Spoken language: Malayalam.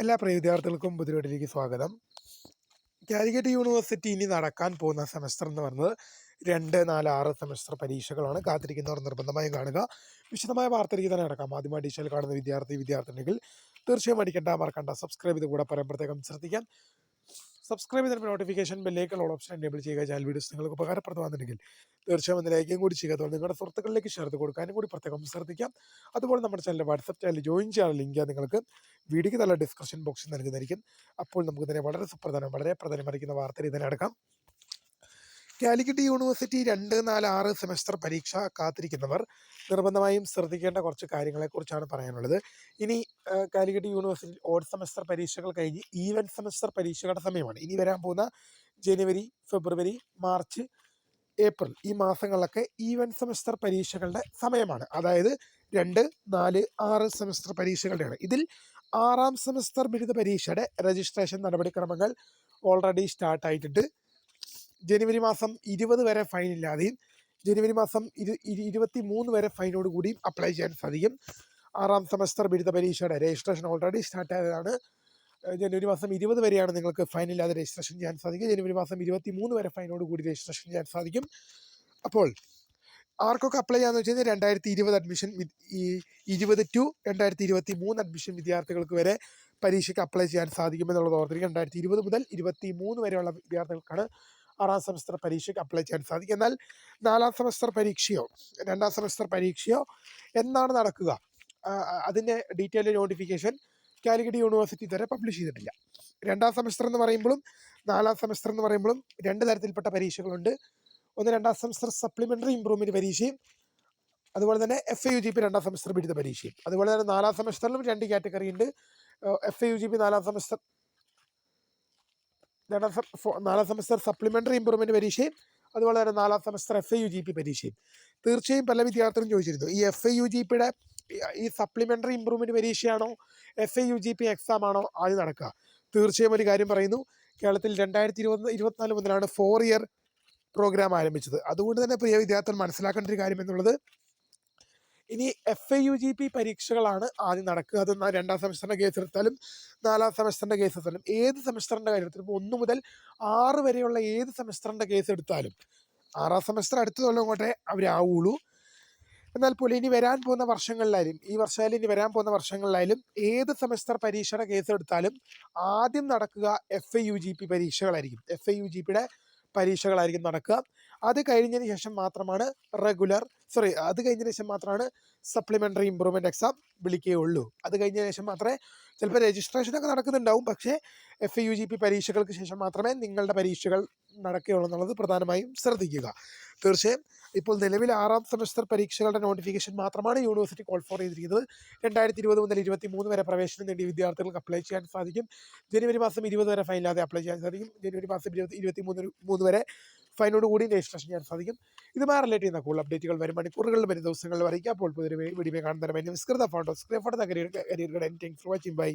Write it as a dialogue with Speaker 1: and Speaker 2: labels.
Speaker 1: എല്ലാ പ്രിയ വിദ്യാർത്ഥികൾക്കും പുതിയവീട്ടിലേക്ക് സ്വാഗതം. കാലിക്കറ്റ് യൂണിവേഴ്സിറ്റി ഇനി നടക്കാൻ പോകുന്ന സെമസ്റ്റർ എന്ന് പറയുന്നത് രണ്ട് നാല് ആറ് സെമസ്റ്റർ പരീക്ഷകളാണ്. കാത്തിരിക്കുന്നവർ നിർബന്ധമായും കാണുക. വിശദമായ വാർത്തയിലേക്ക് തന്നെ നടക്കാം ആദ്യമായി അഡീഷണൽ കാണുന്ന വിദ്യാർത്ഥി വിദ്യാർത്ഥിനികൾ തീർച്ചയായും അടിക്കേണ്ട മറക്കണ്ട സബ്സ്ക്രൈബ് ചെയ്ത് കൂടെ പറയാൻ പ്രത്യേകം ശ്രദ്ധിക്കാം. സബ്സ്ക്രൈബ് ചെയ്തിട്ട് നോട്ടിഫിക്കേഷൻ ബെല്ലേക്കുള്ള ഓപ്ഷൻ എനേബിൾ ചെയ്യുക. ചാനൽ വീഡിയോസ് നിങ്ങൾക്ക് ഉപകാരപ്രദമാണെന്നുണ്ടെങ്കിൽ തീർച്ചയായും ഒന്ന് ലൈക്കും കൂടി ചെയ്യുക. അതുപോലെ നിങ്ങളുടെ സുഹൃത്തുക്കളിലേക്ക് ഷെയർ കൊടുക്കാനും കൂടി പ്രത്യേകം ശ്രദ്ധിക്കാം. അതുപോലെ നമ്മുടെ ചാനലിൽ വാട്സപ്പ് ചാനൽ ജോയിൻ ചെയ്യാൻ ലിങ്ക് നിങ്ങൾക്ക് വീഡിയോയ്ക്ക് നല്ല ഡിസ്ക്രിപ്ഷൻ ബോക്സിൽ നൽകുന്നതായിരിക്കും. അപ്പോൾ നമുക്ക് തന്നെ വളരെ സുപ്രധാനം വളരെ പ്രധാനമായിരിക്കുന്ന വാർത്തയിൽ ഇതിനെ അടക്കാം കാലിക്കറ്റ് യൂണിവേഴ്സിറ്റി രണ്ട് നാല് ആറ് സെമസ്റ്റർ പരീക്ഷ കാത്തിരിക്കുന്നവർ നിർബന്ധമായും ശ്രദ്ധിക്കേണ്ട കുറച്ച് കാര്യങ്ങളെക്കുറിച്ചാണ് പറയാനുള്ളത്. ഇനി കാലിക്കറ്റ് യൂണിവേഴ്സിറ്റി ഓഡ് സെമസ്റ്റർ പരീക്ഷകൾ കഴിഞ്ഞ് ഈവൻ സെമസ്റ്റർ പരീക്ഷകളുടെ സമയമാണ്. ഇനി വരാൻ പോകുന്ന ജനുവരി ഫെബ്രുവരി മാർച്ച് ഏപ്രിൽ ഈ മാസങ്ങളിലൊക്കെ ഈവൻ സെമസ്റ്റർ പരീക്ഷകളുടെ സമയമാണ്. അതായത് രണ്ട് നാല് ആറ് സെമസ്റ്റർ പരീക്ഷകളുടെയാണ്. ഇതിൽ ആറാം സെമസ്റ്റർ ബിരുദ പരീക്ഷയുടെ രജിസ്ട്രേഷൻ നടപടിക്രമങ്ങൾ ഓൾറെഡി സ്റ്റാർട്ട് ആയിട്ടുണ്ട് ജനുവരി മാസം ഇരുപത് വരെ ഫൈൻ ഇല്ലാതെയും ജനുവരി മാസം ഇരു ഇരു- ഇരുപത്തി മൂന്ന് വരെ ഫൈനോട് കൂടിയും അപ്ലൈ ചെയ്യാൻ സാധിക്കും. ആറാം സെമസ്റ്റർ ബിരുദ പരീക്ഷയുടെ രജിസ്ട്രേഷൻ ഓൾറെഡി സ്റ്റാർട്ട് ആയതാണ്. ജനുവരി മാസം ഇരുപത് വരെയാണ് നിങ്ങൾക്ക് ഫൈൻ ഇല്ലാതെ രജിസ്ട്രേഷൻ ചെയ്യാൻ സാധിക്കും ജനുവരി മാസം ഇരുപത്തി മൂന്ന് വരെ ഫൈനോട് കൂടി രജിസ്ട്രേഷൻ ചെയ്യാൻ സാധിക്കും. അപ്പോൾ ആർക്കൊക്കെ അപ്ലൈ ചെയ്യാന്ന് വെച്ച് കഴിഞ്ഞാൽ രണ്ടായിരത്തി ഇരുപത് അഡ്മിഷൻ ഈ ഇരുപത് ടു രണ്ടായിരത്തി ഇരുപത്തി മൂന്ന് അഡ്മിഷൻ വിദ്യാർത്ഥികൾക്ക് വരെ പരീക്ഷയ്ക്ക് അപ്ലൈ ചെയ്യാൻ സാധിക്കുമെന്നുള്ളത് ഓർത്തിരിക്കും രണ്ടായിരത്തി ഇരുപത് മുതൽ ഇരുപത്തി മൂന്ന് വരെയുള്ള വിദ്യാർത്ഥികൾക്കാണ് ആറാം സെമസ്റ്റർ പരീക്ഷയ്ക്ക് അപ്ലൈ ചെയ്യാൻ സാധിക്കും. എന്നാൽ നാലാം സെമസ്റ്റർ പരീക്ഷയോ രണ്ടാം സെമസ്റ്റർ പരീക്ഷയോ എന്നാണ് നടക്കുക. അതിന്റെ ഡീറ്റെയിൽ നോട്ടിഫിക്കേഷൻ കാലിക്കറ്റ് യൂണിവേഴ്സിറ്റി ഇതുവരെ പബ്ലിഷ് ചെയ്തിട്ടില്ല. രണ്ടാം സെമസ്റ്റർ എന്ന് പറയുമ്പോഴും നാലാം സെമസ്റ്റർ എന്ന് പറയുമ്പോഴും രണ്ട് തരത്തിൽപ്പെട്ട പരീക്ഷകളുണ്ട്. ഒന്ന് രണ്ടാം സെമസ്റ്റർ സപ്ലിമെന്ററി ഇമ്പ്രൂവ്മെന്റ് പരീക്ഷയും അതുപോലെ തന്നെ F A U G P രണ്ടാം സെമസ്റ്റർ ബിരുദ പരീക്ഷയും. അതുപോലെ തന്നെ നാലാം സെമസ്റ്ററിലും രണ്ട് കാറ്റഗറി ഉണ്ട്. F A U G P നാലാം സെമസ്റ്റർ രണ്ടാം നാലാം സെമസ്റ്റർ സപ്ലിമെന്ററി ഇമ്പ്രൂവ്മെന്റ് പരീക്ഷയും അതുപോലെ തന്നെ നാലാം semester F A U G P പരീക്ഷയും. തീർച്ചയായും പല വിദ്യാർത്ഥികളും ചോദിച്ചിരുന്നു ഈ എഫ് എ യു ജി പിയുടെ ഈ supplementary improvement പരീക്ഷയാണോ F A U G P exam ആണോ ആദ്യം നടക്കുക? തീർച്ചയായും ഒരു കാര്യം പറയുന്നു കേരളത്തിൽ രണ്ടായിരത്തി ഇരുപത് ഇരുപത്തിനാല് മുതലാണ് ഫോർ ഇയർ പ്രോഗ്രാം ആരംഭിച്ചത്. അതുകൊണ്ട് തന്നെ പ്രിയ വിദ്യാർത്ഥികൾ മനസ്സിലാക്കേണ്ട ഒരു കാര്യം എന്നുള്ളത് ഇനി F A U G P പരീക്ഷകളാണ് ആദ്യം നടക്കുക. അത് രണ്ടാം സെമസ്റ്ററിന്റെ കേസ് എടുത്താലും നാലാം സെമസ്റ്ററിന്റെ കേസ് എടുത്താലും ഏത് സെമസ്റ്ററിന്റെ കാര്യത്തിൽ ഇപ്പോൾ ഒന്ന് മുതൽ ആറ് വരെയുള്ള ഏത് സെമസ്റ്ററിന്റെ കേസ് എടുത്താലും ആറാം സെമസ്റ്റർ അടുത്ത കൊല്ലം കൊണ്ടേ അവരാവുള്ളൂ എന്നാൽ പോലും ഇനി വരാൻ പോകുന്ന വർഷങ്ങളിലായാലും ഈ വർഷമായാലും ഇനി വരാൻ പോകുന്ന വർഷങ്ങളിലായാലും ഏത് സെമസ്റ്റർ പരീക്ഷയുടെ കേസ് എടുത്താലും ആദ്യം നടക്കുക F A U G P പരീക്ഷകളായിരിക്കും. F A U G പിയുടെ പരീക്ഷകളായിരിക്കും നടക്കുക. അത് കഴിഞ്ഞതിന് ശേഷം മാത്രമാണ് റെഗുലർ സോറി അത് കഴിഞ്ഞതിന് ശേഷം മാത്രമാണ് സപ്ലിമെന്ററി ഇമ്പ്രൂവ്മെന്റ് എക്സാം വിളിക്കുകയുള്ളൂ. അത് കഴിഞ്ഞതിന് ശേഷം മാത്രമേ ചിലപ്പോൾ രജിസ്ട്രേഷനൊക്കെ നടക്കുന്നുണ്ടാവും. പക്ഷേ എഫ് യു ജി പി പരീക്ഷകൾക്ക് ശേഷം മാത്രമേ നിങ്ങളുടെ പരീക്ഷകൾ നടക്കുകയുള്ളൂ എന്നുള്ളത് പ്രധാനമായും ശ്രദ്ധിക്കുക. തീർച്ചയായും ഇപ്പോൾ നിലവിൽ ആറാം സെമസ്റ്റർ പരീക്ഷകളുടെ നോട്ടിഫിക്കേഷൻ മാത്രമാണ് യൂണിവേഴ്സിറ്റി കോൾ ഫോർ ചെയ്തിരിക്കുന്നത്. രണ്ടായിരത്തി ഇരുപത് മുതൽ ഇരുപത്തി മൂന്ന് വരെ പ്രവേശനം നേടിയ വിദ്യാർത്ഥികൾക്ക് അപ്ലൈ ചെയ്യാൻ സാധിക്കും. ജനുവരി മാസം ഇരുപത് വരെ ഫൈൻ അപ്ലൈ ചെയ്യാൻ സാധിക്കും. ജനുവരി മാസം ഇരുപത്തി ഇരുപത്തി മൂന്ന് മൂന്ന് വരെ ഫൈനോട് കൂടി രജിസ്ട്രേഷൻ ചെയ്യാൻ സാധിക്കും. ഇതുമായി റിലേറ്റ് ചെയ്യുന്ന കൂടുതൽ അപ്ഡേറ്റുകൾ വരും. മണിക്കൂറുകളിൽ വരും ദിവസങ്ങളിൽ അറിയിക്കാം അപ്പോൾ പുതിയ വീഡിയോ കാണുന്നതിന് വേണ്ടി വിസ്കൃത photo screen photo career career thanks for watching bye